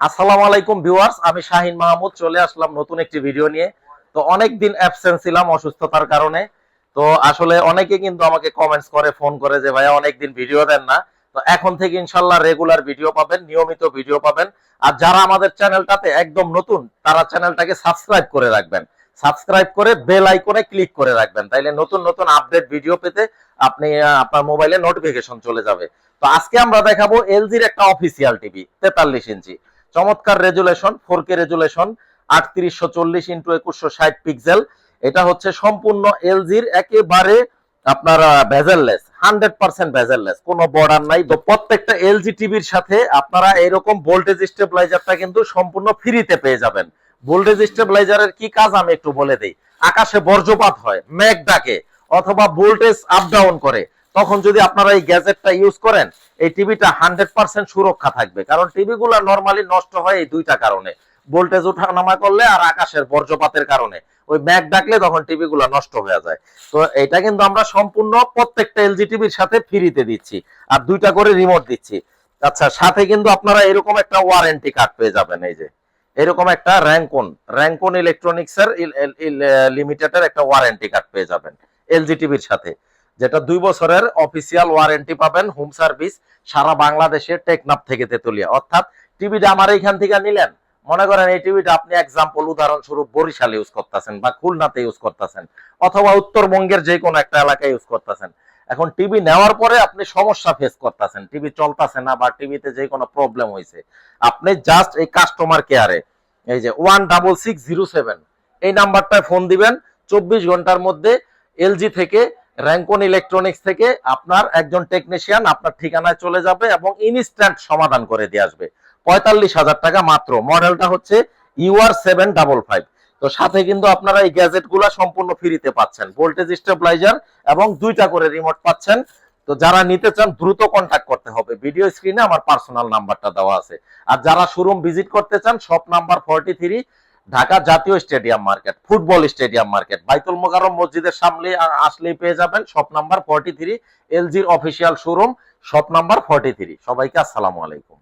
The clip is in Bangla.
আসসালামু আলাইকুম ভিউয়ার্স, আমি শাহিন মাহমুদ, চলে আসলাম নতুন একটি ভিডিও নিয়ে। তো অনেক দিন অ্যাবসেন্ট ছিলাম অসুস্থতার কারণে। তো আসলে অনেকে কিন্তু আমাকে কমেন্টস করে ফোন করে যে, ভাইয়া, অনেকদিন ভিডিও দেন না। তো এখন থেকে ইনশাল্লাহ রেগুলার ভিডিও পাবেন, নিয়মিত ভিডিও পাবেন। আর যারা আমাদের চ্যানেলটাতে একদম নতুন, তারা চ্যানেলটাকে সাবস্ক্রাইব করে রাখবেন। সাবস্ক্রাইব করে বেল আইকনে ক্লিক করে রাখবেন। তাইলে নতুন নতুন আপডেট ভিডিও পেতে আপনি আপনার মোবাইলে নোটিফিকেশন চলে যাবে। তো আজকে আমরা দেখাবো এলজির একটা অফিসিয়াল টিভি তেতাল্লিশ ইঞ্চি। চমৎকার রেজুলেশন, ফোর কে রেজুলেশন, আটত্রিশশো চল্লিশ ইন্টু একুশশো ষাট পিক্সেল এটা হচ্ছে সম্পূর্ণ এলজির একেবারে আপনার ভেজেললেস, হান্ড্রেড পার্সেন্ট ভেজেললেস, কোনো বর্ডার নাই। তো প্রত্যেকটা এলজি টিভির সাথে আপনারা এরকম ভোল্টেজ স্টেবিলাইজারটা কিন্তু সম্পূর্ণ ফ্রিতে পেয়ে যাবেন। ভোল্টেজ স্টেবিলাইজারের কি কাজ আমি একটু বলে দিই? আকাশে বজ্রপাত হয়, মেঘ ডাকে, অথবা ভোল্টেজ আপ ডাউন করে। তখন যদি আপনারা এই গ্যাজেটটা ইউজ করেন, এই টিভিটা হান্ড্রেড পার্সেন্ট সুরক্ষা থাকবে। কারণ টিভি গুলা নর্মালি নষ্ট হয় এই দুইটা কারণে। ভোল্টেজ ওঠানামা করলে আর আকাশের বজ্রপাতের কারণে। ওই ম্যাক ডাকলে তখন টিভি গুলা নষ্ট হয়ে যায়। তো এটা কিন্তু আমরা সম্পূর্ণ প্রত্যেকটা এলজি টিভির সাথে ফ্রিতে দিচ্ছি। আর দুইটা করে রিমোট দিচ্ছি। আচ্ছা সাথে কিন্তু আপনারা এরকম একটা ওয়ারেন্টি কার্ড পেয়ে যাবেন এই যে। এরকম একটা র্যাঙ্কন র্যাঙ্কন ইলেকট্রনিক্স এর লিমিটেডের একটা ওয়ারেন্টি কার্ড পেয়ে যাবেন এলজি টিভির সাথে। যেটা দুই বছরের অফিসিয়াল ওয়ারেন্টি পাবেন হোম সার্ভিস সারা বাংলাদেশে টেকনাফ থেকে তেতুলিয়া। অর্থাৎ টিভিটা আমার এইখান থেকে নিলেন। মনে করেন এই টিভিটা আপনি এক্সাম্পল উদাহরণস্বরূপ বরিশালে ইউজ করতেছেন বা খুলনাতে ইউজ করতেছেন, অথবা উত্তরবঙ্গের যে কোনো একটা এলাকায় ইউজ করতেছেন। এখন টিভি নেওয়ার পরে আপনি সমস্যা ফেস করতেছেন। টিভি চলতেছে না বা টিভিতে যে কোনো প্রবলেম হয়েছে। আপনি জাস্ট এই কাস্টমার কেয়ারে এই যে one double six zero seven এই নাম্বারটায় ফোন দিবেন, চব্বিশ ঘণ্টার মধ্যে এলজি থেকে র্যাঙ্কন ইলেকট্রনিক্স থেকে আপনার একজন টেকনিশিয়ান আপনার ঠিকানায় চলে যাবে এবং ইনস্ট্যান্ট সমাধান করে দিয়ে আসবে। পঁয়তাল্লিশ হাজার টাকা মাত্র। মডেলটা হচ্ছে ইউআর সেভেন ডাবল ফাইভ তো সাথে কিন্তু আপনারা এই গ্যাজেটগুলা সম্পূর্ণ ফ্রিতে পাচ্ছেন। ভোল্টেজ স্টেবিলাইজার এবং দুইটা করে রিমোট পাচ্ছেন। তো যারা নিতে চান, দ্রুত কন্ট্যাক্ট করতে হবে। ভিডিও স্ক্রিনে আমার পার্সোনাল নাম্বারটা দেওয়া আছে। আর যারা শোরুম ভিজিট করতে চান shop number forty three Dhaka জাতীয় stadium market, football stadium market. Baitul Mukarram মসজিদের সামনে আসলেই পেয়ে যাবেন shop number forty three এলজির official showroom shop number forty three সবাইকে আসসালামু আলাইকুম।